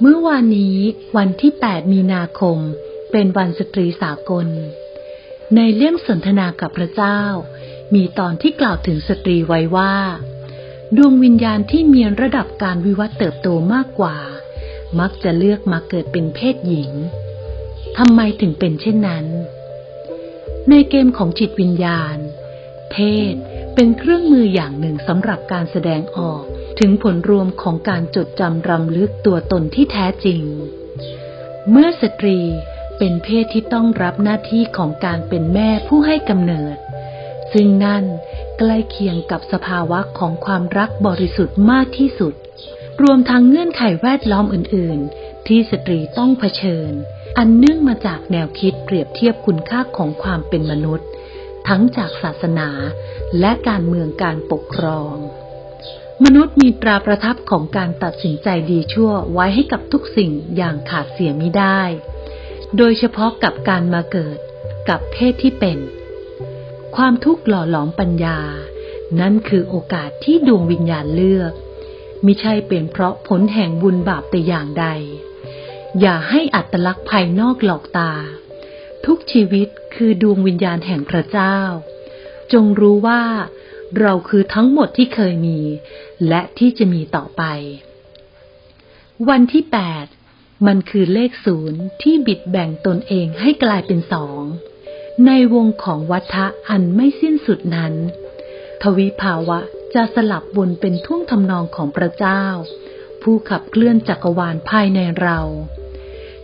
เมื่อวานนี้วันที่ 8 มีนาคม เป็นวันสตรีสากล ในเล่มสนทนากับพระเจ้า มีตอนที่กล่าวถึงสตรีไว้ว่า ดวงวิญญาณที่มีระดับการวิวัฒน์เติบโตมากกว่า มักจะเลือกมาเกิดเป็นเพศหญิงทำไมถึงเป็นเช่นนั้น ในเกมของจิตวิญญาณ เพศ เป็นเครื่องมืออย่างหนึ่งสำหรับการแสดงออก ถึงผลรวมของการจดจำรำลึกตัวตนที่แท้จริง เมื่อสตรีเป็นเพศที่ต้องรับหน้าที่ของการเป็นแม่ผู้ให้กำเนิด ซึ่งนั่นใกล้เคียงกับสภาวะของความรักบริสุทธิ์มากที่สุด รวมทั้งเงื่อนไขแวดล้อมอื่น ๆ ที่สตรีต้องเผชิญ อันเนื่องมาจากแนวคิดเปรียบเทียบคุณค่าของความเป็นมนุษย์ ทั้งจากศาสนาและการเมืองการปกครอง มนุษย์มีตราประทับของการตัดสินใจดีชั่วไว้ให้กับทุกสิ่งอย่างขาดเสียไม่ได้ โดยเฉพาะกับการมาเกิดกับเพศที่เป็น ความทุกข์หล่อหลอมปัญญา นั่นคือโอกาสที่ดวงวิญญาณเลือกมิใช่เป็นเพราะผลแห่งบุญบาปแต่อย่างใด อย่าให้อัตลักษณ์ภายนอกหลอกตา ทุกชีวิตคือดวงวิญญาณแห่งพระเจ้า จงรู้ว่า เราคือทั้งหมดที่เคยมี และที่จะมีต่อไป วันที่แปดมันคือเลขศูนย์ที่บิดแบ่งตนเองให้กลายเป็นสอง ในวงของวัฏะอันไม่สิ้นสุดนั้น ทวิภาวะจะสลับวนเป็นท่วงทำนองของพระเจ้า ผู้ขับเคลื่อนจักรวาลภายในเรา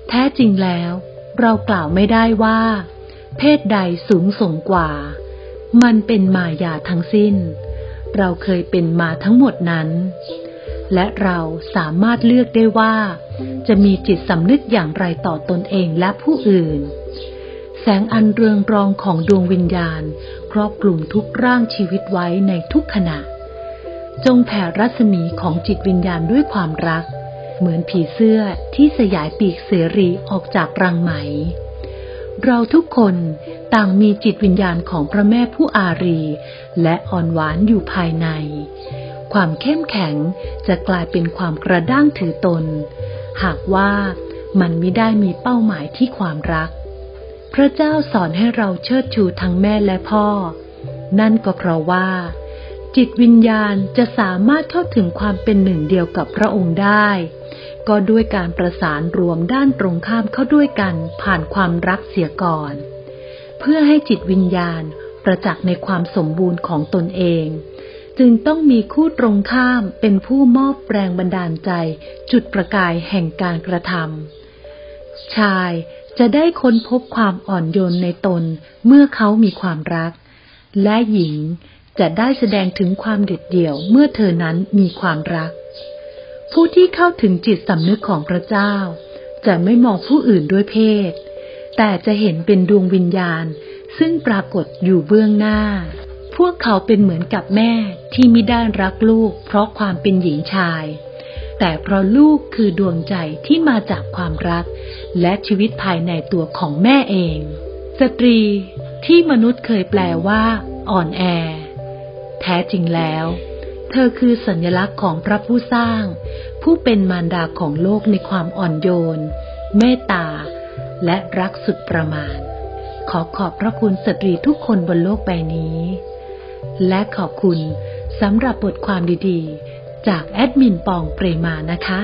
แท้จริงแล้ว เรากล่าวไม่ได้ว่า เพศใดสูงส่งกว่า มันเป็นมายาทั้งสิ้น เราเคยเป็นมาทั้งหมดนั้น และเราสามารถเลือกได้ว่า จะมีจิตสำนึกอย่างไรต่อตนเองและผู้อื่น แสงอันเรืองรองของดวงวิญญาณ ครอบคลุมทุกร่างชีวิตไว้ในทุกขณะ จงแผ่รัศมีของจิตวิญญาณด้วยความรัก เหมือนผีเสื้อที่สยายปีกเสรีออกจากรังไหม เราทุกคนต่างมีจิตวิญญาณของพระแม่ผู้อารี และอ่อนหวานอยู่ภายใน ความเข้มแข็งจะกลายเป็นความกระด้างถือตน หากว่ามันไม่ได้มีเป้าหมายที่ความรัก พระเจ้าสอนให้เราเชิดชูทั้งแม่และพ่อ นั่นก็เพราะว่า จิตวิญญาณจะสามารถเข้าถึงความเป็นหนึ่งเดียวกับพระองค์ได้ ก็ด้วยการประสานรวมด้านตรงข้ามเข้าด้วยกันผ่านความรักเสียก่อน เพื่อให้จิตวิญญาณประจักษ์ในความสมบูรณ์ของตนเอง จึงต้องมีคู่ตรงข้ามเป็นผู้มอบแรงบันดาลใจ จุดประกายแห่งการกระทำชายจะได้ค้นพบความอ่อนโยนในตนเมื่อเขามีความรัก และหญิง จะได้แสดงถึงความเด็ดเดี่ยวเมื่อเธอนั้นมีความรัก ผู้ที่เข้าถึงจิตสำนึกของพระเจ้า จะไม่มองผู้อื่นด้วยเพศ แต่จะเห็นเป็นดวงวิญญาณ ซึ่งปรากฏอยู่เบื้องหน้า พวกเขาเป็นเหมือนกับแม่ที่มิได้รักลูก เพราะความเป็นหญิงชาย แต่เพราะลูกคือดวงใจที่มาจากความรัก และชีวิตภายในตัวของแม่เอง สตรีที่มนุษย์เคยแปลว่า อ่อนแอ แท้จริงแล้ว เธอคือสัญลักษณ์ของพระผู้สร้าง ผู้เป็นมารดาของโลกในความอ่อนโยน เมตตา และรักสุดประมาณ ขอขอบพระคุณสตรีทุกคนบนโลกใบนี้ และขอบคุณสำหรับบทความดีๆ จากแอดมินปองเปรมานะคะ